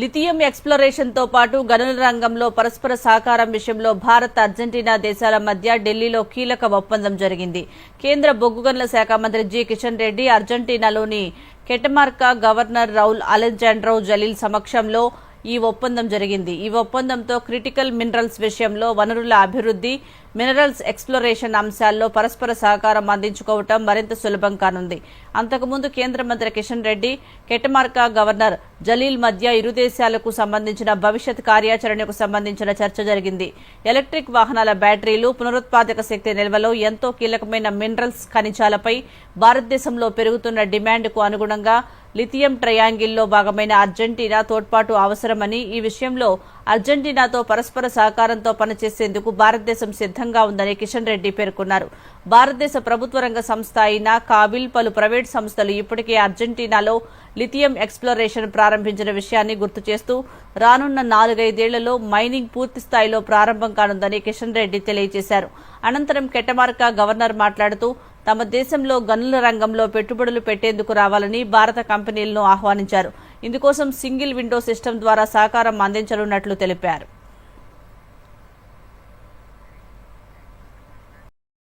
Lithium ఎక్స్ప్లోరేషన్తో పాటు గనుల రంగంలో పరస్పర సహకారం విషయంలో భారత్ అర్జెంటీనా దేశాల మధ్య ఢిల్లీలో కీలక ఒప్పందం జరిగింది. కేంద్ర బొగ్గు గనుల శాఖ మంత్రి G. Kishan Reddy అర్జెంటీనాలోని Catamarca governor Raul Alejandro Jalil సమక్షంలో ఈ ఒప్పందం జరిగింది. ఈ ఒప్పందంతో క్రిటికల్ మినరల్స్ విషయంలో వనరుల అభివృద్ధి మినరల్స్ ఎక్స్ప్లోరేషన్ అంశాల్లో పరస్పర సహకారం అందించుకోవటం మరింత సులభం కానుంది. అంతకుముందు కేంద్ర మంత్రి కిషన్ రెడ్డి కెటమార్కా గవర్నర్ జలీల్ మధ్య ఇరు దేశాలకు సంబంధించిన భవిష్యత్ కార్యాచరణకు సంబంధించిన చర్చ జరిగింది. ఎలక్ట్రిక్ వాహనాల బ్యాటరీలు పునరుత్పాదక శక్తి నిల్వలో ఎంతో కీలకమైన మినరల్స్ ఖనిజాలపై భారతదేశంలో పెరుగుతున్న డిమాండ్కు అనుగుణంగా లిథియం ట్రయాంగిల్లో భాగమైన అర్జెంటీనా తోడ్పాటు అవసరమని ఈ విషయంలో అర్జెంటీనాతో పరస్పర సహకారంతో పనిచేసేందుకు భారతదేశం సిద్ధంగా ఉందని కిషన్ రెడ్డి పేర్కొన్నారు. భారతదేశ ప్రభుత్వ రంగ సంస్థ అయిన కాబిల్ పలు ప్రైవేట్ సంస్థలు ఇప్పటికే అర్జెంటీనాలో లిథియం ఎక్స్ప్లోరేషన్ ప్రారంభించిన విషయాన్ని గుర్తు చేస్తూ రానున్న నాలుగైదేళ్ళలో మైనింగ్ పూర్తి స్థాయిలో ప్రారంభం కానుందని కిషన్ రెడ్డి తెలియజేశారు. అనంతరం కెటమార్కా గవర్నర్ మాట్లాడుతూ తమ దేశంలో గనుల రంగంలో పెట్టుబడులు పెట్టేందుకు రావాలని భారత కంపెనీలను ఆహ్వానించారు. ఇందుకోసం సింగిల్ విండో సిస్టమ్ ద్వారా సహకారం అందించనున్నట్లు తెలిపారు.